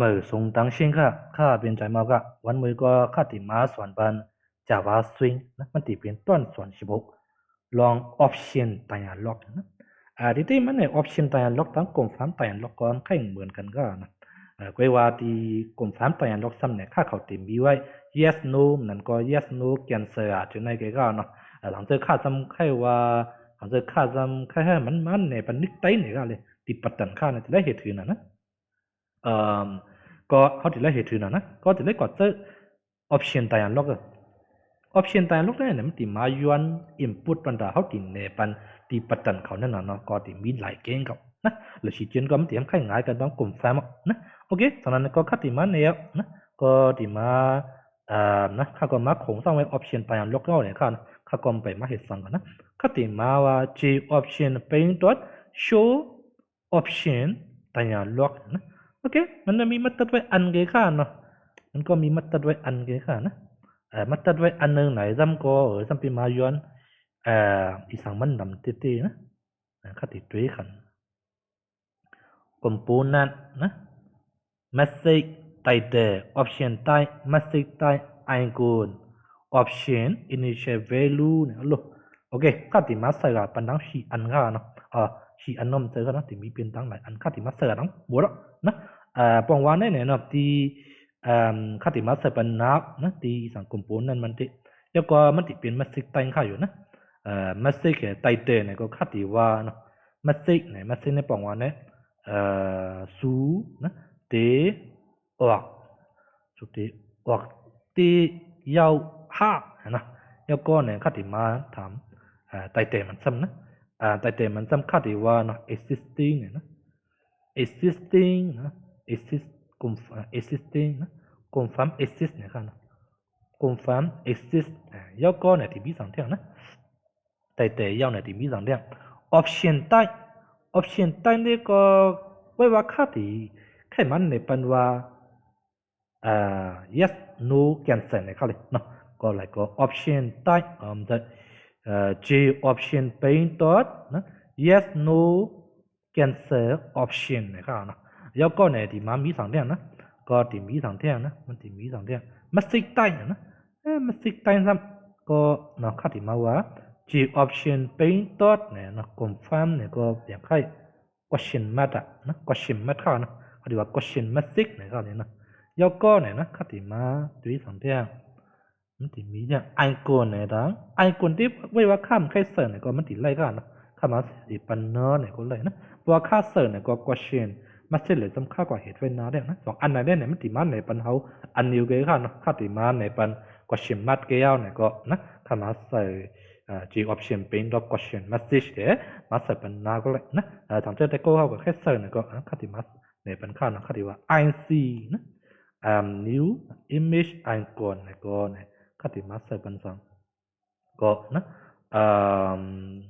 มื่อส่งตังเชิงค่ะข้าเป็นใจมากะวันมือก็ข้าติมาส่วนบันจาวาสวิงนะมันติเป็นต้นส่วนสิบกลองออปชั่นตัยล็อกนะอ่าที่ที่มันเนี่ยออปชั่นตัยล็อกตั้งกลุ่มฟามตัยล็อกก็แข่งเหมือนกันก็นะเอ่อก็ว่าที่กลุ่มฟามตัยล็อกซ้ำเนี่ยข้าเขาติมีไว้ yes no นั่นก็ yes no cancel อะจุดไหนก็ก็เนาะหลังจากข้าซ้ำใครว่าหลังจากข้าซ้ำใครให้มันมันเนี่ยเป็นนิกไตเนี่ยก็เลยติปัตตันข้าเนี่ยจะได้เหตุถือนะนะเอ่อ ก็เขาถึงได้เหตุนะนะก็ถึงได้กดเจอ option ตายันล็อกอะ option ตายันล็อกเนี่ยมันติมาย้อน input ปันดาเขาติในปันตีปัตตันเขานั่นน่ะเนาะก็ติมีหลายเกณฑ์เขานะหรือชี้เจนก็มันติมค่ายง่ายกันต้องกลุ่มแฟมนะโอเคตอนนั้นก็คัดติมาเนี่ยนะก็ติมาเอ่อนะข้าก็มาคงสร้างไว้ option ตายันล็อกเราเนี่ยค่ะข้าก็ไปมาเหตุสังกันนะคัดติมาว่า G option paint dot show option ตายันล็อกนะ โอเค มันจะมีมาตัดไว้อันเกค่าเนาะ มันก็มีมาตัดไว้อันเกค่านะเออมาตัดไว้อันหนึ่งไหนซ้ำก็เออซ้ำปีมาย้อนเอ่ออีสังมันดำเตี้ๆนะอ่าคติด้วยขัน component นะ message title option type message type icon option initial value เนี่ยโลโอเคคติมาใส่กับปันดังสีอันค่าเนาะอ่า สีอันนอมเจอกันนะที่มีเป็นตั้งหลายอันคติมาใส่กับน้องบัวละนะอ่าปองวานเนี่ยเนาะที่อ่าคติมาใส่ปันนับนะที่สังคมปูนนั่นมันที่แล้วก็มันที่เป็นมัส่าแต่แต่มันสำคัญที่ว่าเนาะ existing นะ existing นะ exist confirm existing นะกลุ่ม farm exist เนี่ยครับ confirm exist ย่อก็เนี่ยที่มีสองเที่ยงนะแต่แต่ย่อเนี่ยที่มีสองเที่ยง option type option ใต้เนี่ยก็ไว้ว่าค่าที่แค่มันในปันว่าอ่า yes no cancel เนี่ยครับเลยเนาะก็เลยก็ option type อ่า เอ่อ J option paint dot นะ yes no cancel option นะครับนะแล้วก็เนี่ยที่มามีสองเรื่องนะก็ที่มีสองเรื่องนะมันที่มีสองเรื่องมาสิกไตนะเอ้มาสิกไตซ้ำก็นะค่าที่มาว่า G option paint dot เนี่ยนะ confirm เนี่ยก็อย่างใคร question mark อะนะ question mark ค่ะนะเขาเรียกว่า question mark สิกเนี่ยก็เนี่ยนะแล้วก็เนี่ยนะค่าที่มาด้วสองเรื่อง มันที่มีอย่างไอคอนเนี่ยดังไอคอนที่ไว้ว่าข้ามใครเสิร์ชเนี่ยก็มันที่ไล่กันนะข้ามาสิปันเนอเนี่ยก็เลยนะว่าค่าเสิร์ชเนี่ยก็ question มาเสร็จเลยจำค่ากว่าเหตุไว้นาเนี่ยนะสองอันไหนเนี่ยเนี่ยมันติมาในปันเขาอันนิวเกค่ะเนาะค่าติมาในปัน question mark เกี่ยวเนี่ยก็นะข้ามาใส่อ่า G option paint dot question message เดี๋ยวมาใส่ปันนาก็เลยนะเอ่อทางเจ้าแต่ก็เขาก็แค่เสิร์ชเนี่ยก็นะค่าติมาในปันค่าเนาะค่าติว่า IC นะอ่า new image icon เนี่ยก็เนี่ 같이า사간상 거 나? 음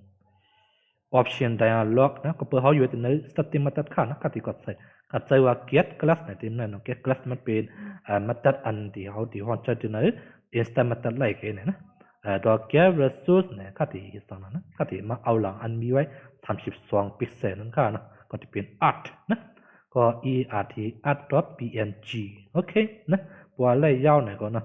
option dialog นะล็อกนะก็เปิดเขาอยู่ในสติมาตัดข้านะกติกาใส่กัดใจว่าเกียรติคลาสไหนทีมนั้นเกียรติคลาสมันเป็นอ่ามาตัดอันที่เขาที่ฮอนจะดูในอินสตามาตัดไล่กันนะเอ่อดอกเกียร์เรีซูสเนี่ยก็ที่สังนั้นนะก็ที่มาเอาหลังอันมีไว้ทำสิบสองพิเศษนั่นค่ะนะก็จะเป็นอาร์ตนะก็ e r t art dot p n g โอเคนะปัวเล่ยาวหน่อยก่อนนะ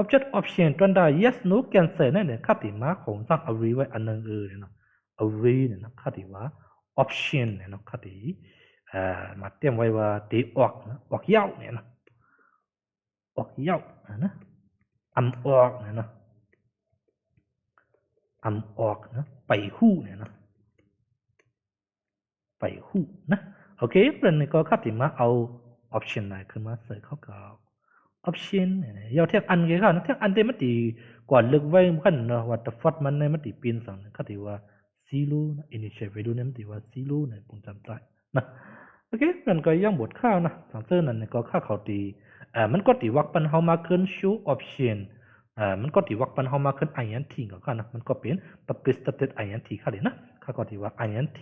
object option ตอนใด yes no cancel เนี่ยเนี่ยครับที่มาของสัง array ไว้อันนึงเออเนี่ยนาะ array เนี่ยนะครับที่ว่า option เนี่ยนาะครับที่เอ่อมาเตรียมไว้ว่าตีออกนะออกยาวเนี่ยนะออกยาวนะอำออกเนี่ยนะอำออกนะไปหู้เนี่ยนะไปหู้นะโอเคเพื่อนนี่ก็ครับที่มาเอา option ไหนขึ้นมาใส่เข้ากับ option เนี่ยนะยาวเทียบอันเกี่ยวกับนะเทียบอันเต็มมันตีก่อนเลือกไว้กันเนาะว่าแต่ฟอดมันในมันตีปีนสั่งครับที่ว่า zero นะ initial value เนี่ยมันถือว่า zero เนี่ยผมจำได้นะโอเคมันก็ยังบทข้าวนะทางเซอร์นั่นก็ค่าเขาตีเอ่อมันก็ติวักปันเฮามาขึ้น show option เอ่อมันก็ติวักปันเฮามาขึ้น int ก็ค่ะนะมันก็เป็น public static int ค่ะเลยนะค่ะก็ติว่า int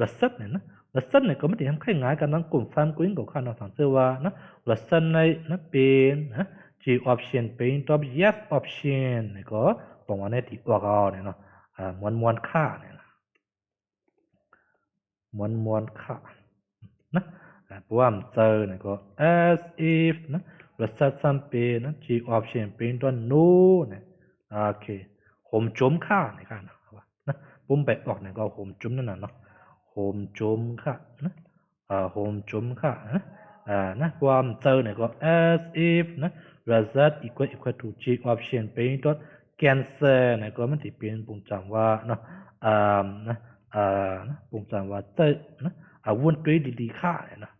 result เนี่ยนะ result เนี่ยก็ไม่ได้ทำแค่ง่ายกันนะกลุ่ม farm green ก็ค่ะนะสังเกตว่านะ result ในนเป็นนะ g option เป็น top yes option เนี่ยก็ตรงวันนี้ติออกเอาเนี่ยเนาะอ่ามวนมวนค่าเนี่ยนะมวนมวนค่านะอ่าเพราะว่ามันเจอเนี่ยก็ as if นะ result ซ้ำเป็นนะ g option เป็นตัว no เนี่ยโอเคผมจมค่าเนี่ยค่ะนะนะปุ่มไปออกเนี่ยก็ผมจมนั่นน่ะเนาะ ผมจมค่านะอ่าผมจมค่านะอ่านะเพราะว่ามเจอเนี่ยก็ as if นะ result equal equal to g option เป็นตัว cancel เนี่ยก็มันจะเป็นปุ่มจำว่าเนาะอ่านะอ่านะปุ่มจำว่าเจอนะอ่าวน堆ดีๆค่าเนี่ยเนาะ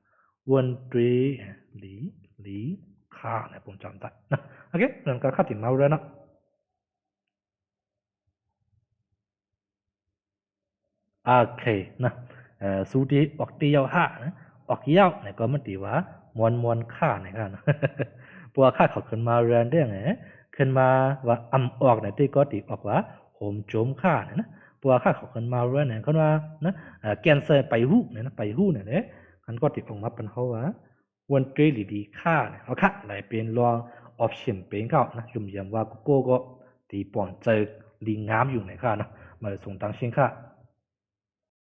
วน堆หลีหลีค่าเนี่ยผมจำได้นะโอเคเรื่องการค่าติดมาแล้วนะโอ เคนะสูตรออกเดียวห้านะออกยาวเนี่ยก็มันตีว่ามวนมวนค่าเนี่ยกันะปัวค่าเขาขึ้นมาเรียนได้ไงขึ้นมาว่าอำออกเนี่ยที่ก็ตีออกว่าโหมโจมค่าเนี่ยนะปัวค่าเขาขึ้นมาเรียนเนี่ยเขาว่านะแกนเซอร์ไปหู้เนี่ยนะไปหู้เนี่ยเนี่ยมันก็ติดออกมาเป็นเขาว่าวันเกรดดีค่าเนี่ยเอาค่ะไหนเป็นรองออปชั่นเป็นเขานะยุ่มยำว่าโกโก้ก็ตีป่อนเจอลิงงามอยู่ในค่านะมาส่งตังเชียงค่า